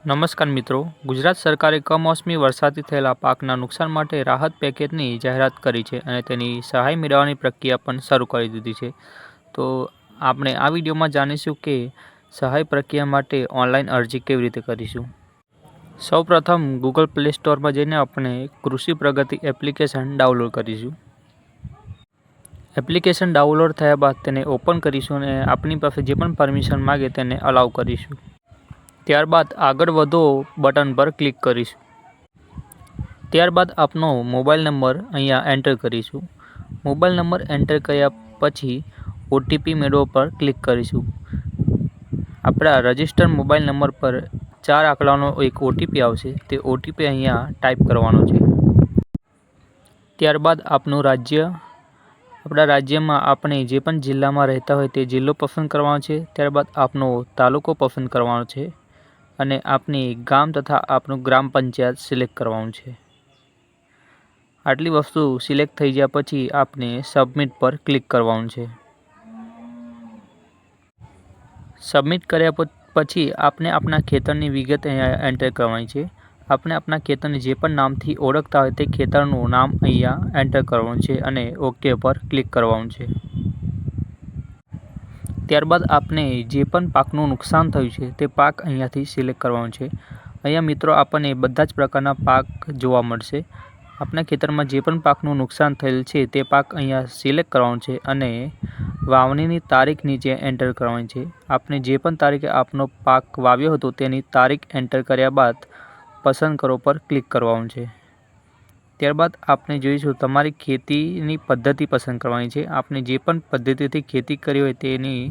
નમસ્કાર મિત્રો. ગુજરાત સરકારે કમોસમી વરસાદથી થયેલા પાકના નુકસાન માટે રાહત પેકેજની જાહેરાત કરી છે અને તેની સહાય મેળવવાની પ્રક્રિયા પણ શરૂ કરી દીધી છે. તો આપણે આ વિડીયોમાં જાણીશું કે સહાય પ્રક્રિયા માટે ઓનલાઈન અરજી કેવી રીતે કરીશું. સૌપ્રથમ ગૂગલ પ્લે સ્ટોરમાં જઈને આપણે કૃષિ પ્રગતિ એપ્લિકેશન ડાઉનલોડ કરીશું. એપ્લિકેશન ડાઉનલોડ થયા બાદ તેને ઓપન કરીશું અને આપણી પાસે જે પણ પરમિશન માગે તેને અલાઉ કરીશું. ત્યારબાદ આગળ વધો બટન પર ક્લિક કરીશું. ત્યારબાદ આપનો મોબાઈલ નંબર અહીંયા એન્ટર કરીશું. મોબાઈલ નંબર એન્ટર કર્યા પછી ઓટીપી મેળવવા પર ક્લિક કરીશું. આપણા રજિસ્ટર મોબાઈલ નંબર પર ચાર આંકડાનો એક ઓટીપી આવશે. તે ઓટીપી અહીંયા ટાઈપ કરવાનો છે. ત્યારબાદ આપનું રાજ્ય. આપણા રાજ્યમાં આપણે જે પણ જિલ્લામાં રહેતા હોય તે જિલ્લો પસંદ કરવાનો છે. ત્યારબાદ આપનો તાલુકો પસંદ કરવાનો છે. અને આપની ગામ તથા આપનું ગ્રામ પંચાયત સિલેક્ટ કરવાનું છે. આટલી વસ્તુ સિલેક્ટ થઈ ગયા પછી આપને સબમિટ પર ક્લિક કરવાનું છે. સબમિટ કર્યા પછી આપને આપણા ખેતરની વિગત અહીંયા એન્ટર કરવાની છે. આપણે આપણા ખેતરને જે પણ નામથી ઓળખતા હોય તે ખેતરનું નામ અહીંયા એન્ટર કરવાનું છે અને ઓકે પર ક્લિક કરવાનું છે. ત્યારબાદ આપને જે પણ પાકનું નુકસાન થયું છે, તે પાક અહીંયાથી સિલેક્ટ કરવાનો છે. અહીંયા મિત્રો આપણને બધા જ પ્રકારના પાક જોવા મળશે. આપણા ખેતરમાં જે પણ પાકનું નુકસાન થયેલ છે, તે પાક અહીંયા સિલેક્ટ કરવાનો છે અને વાવણીની તારીખ નીચે એન્ટર કરવાની છે. આપને જે પણ તારીખે આપનો પાક વાવ્યો હતો, તેની તારીખ એન્ટર કર્યા બાદ પસંદ કરો પર ક્લિક કરવાનું છે. ત્યારબાદ આપણે જોઈશું તમારી ખેતીની પદ્ધતિ પસંદ કરવાની છે. આપણે જે પણ પદ્ધતિથી ખેતી કરી હોય તેની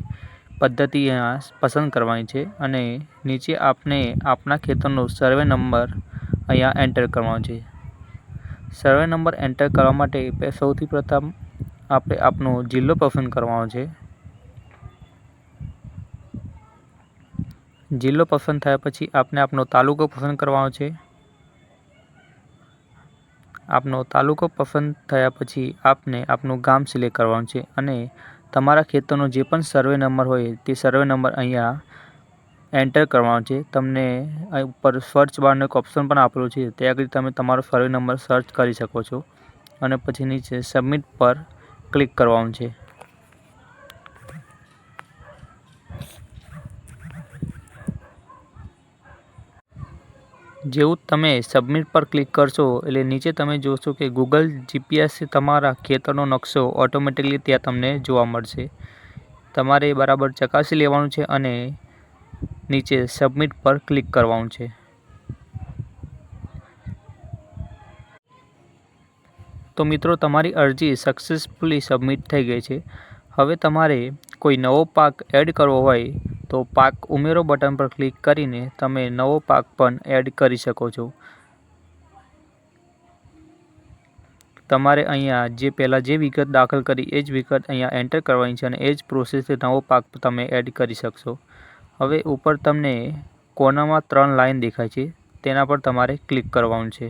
પદ્ધતિ અહીંયા પસંદ કરવાની છે અને નીચે આપણે આપણા ખેતરનો સર્વે નંબર અહીંયા એન્ટર કરવાનો છે. સર્વે નંબર એન્ટર કરવા માટે સૌથી પ્રથમ આપણે આપનો જિલ્લો પસંદ કરવાનો છે. જિલ્લો પસંદ થયા પછી આપણે આપનો તાલુકો પસંદ કરવાનો છે. આપનો તાલુકો પસંદ થયા પછી આપને આપનું ગામ સિલેક્ટ કરવાનું છે અને તમારા ખેતરનો જે પણ સર્વે નંબર હોય તે સર્વે નંબર અહીંયા એન્ટર કરવાનો છે. તમને ઉપર સર્ચ બારનો એક ઓપ્શન પણ આપેલો છે. ત્યાં આગળ તમે તમારો સર્વે નંબર સર્ચ કરી શકો છો અને પછી નીચે સબમિટ પર ક્લિક કરવાનું છે. જેવું તમે સબમિટ પર ક્લિક કરશો, એટલે નીચે તમે જોશો કે ગૂગલ જીપીએસ તમારા ખેતરનો નકશો ઓટોમેટિકલી ત્યાં તમને જોવા મળશે. તમારે બરાબર ચકાસી લેવાનું છે અને નીચે સબમિટ પર ક્લિક કરવાનું છે. તો મિત્રો, તમારી અરજી સક્સેસફુલી સબમિટ થઈ ગઈ છે. હવે તમારે કોઈ નવો પાક એડ કરવો હોય તો પાક ઉમેરો બટન પર ક્લિક કરીને તમે નવો પાક પણ એડ કરી શકો છો. તમારે અહીંયા જે પહેલાં જે વિગત દાખલ કરી એ જ વિગત અહીંયા એન્ટર કરવાની છે અને એ જ પ્રોસેસથી નવો પાક તમે એડ કરી શકશો. હવે ઉપર તમને કોર્નરમાં ત્રણ લાઇન દેખાય છે, તેના પર તમારે ક્લિક કરવાનું છે.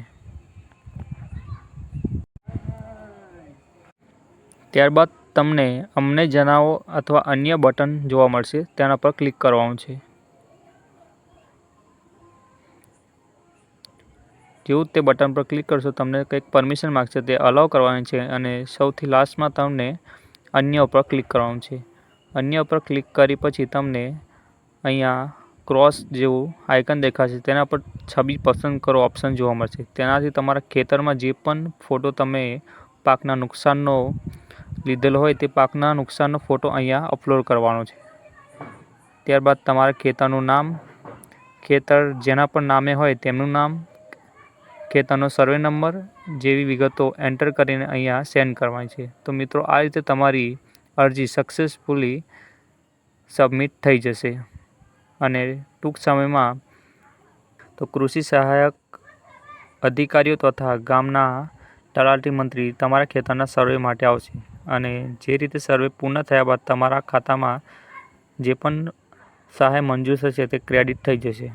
ત્યારબાદ તમને અમને જણાવો અથવા અન્ય બટન જોવા મળશે, તેના પર ક્લિક કરવાનું છે. જેવું તે બટન પર ક્લિક કરશો, તમને કંઈક પરમિશન માગશે, તે અલાઉ કરવાની છે અને સૌથી લાસ્ટમાં તમને અન્ય ઉપર ક્લિક કરવાનું છે. અન્ય ઉપર ક્લિક કરી પછી તમને અહીંયા ક્રોસ જેવું આઇકન દેખાશે, તેના પર છબી પસંદ કરો ઓપ્શન જોવા મળશે. તેનાથી તમારા ખેતરમાં જે પણ ફોટો તમે પાકના નુકસાનનો લીધેલો હોય તે પાકના નુકસાનનો ફોટો અહીંયા અપલોડ કરવાનો છે. ત્યારબાદ તમારા ખેતરનું નામ, ખેતર જેના પણ નામે હોય તેમનું નામ, ખેતરનો સર્વે નંબર જેવી વિગતો એન્ટર કરીને અહીંયા સેન્ડ કરવાની છે. તો મિત્રો, આ રીતે તમારી અરજી સક્સેસફુલી સબમિટ થઈ જશે. અને ટૂંક સમયમાં તો કૃષિ સહાયક અધિકારીઓ તથા ગામના તલાટી મંત્રી તમારા ખેતરના સર્વે માટે આવશે. અને જે રીતે સર્વે પૂર્ણ થયા બાદ તમારા ખાતામાં જે પણ સહાય મંજૂર થશે તે ક્રેડિટ થઈ જશે.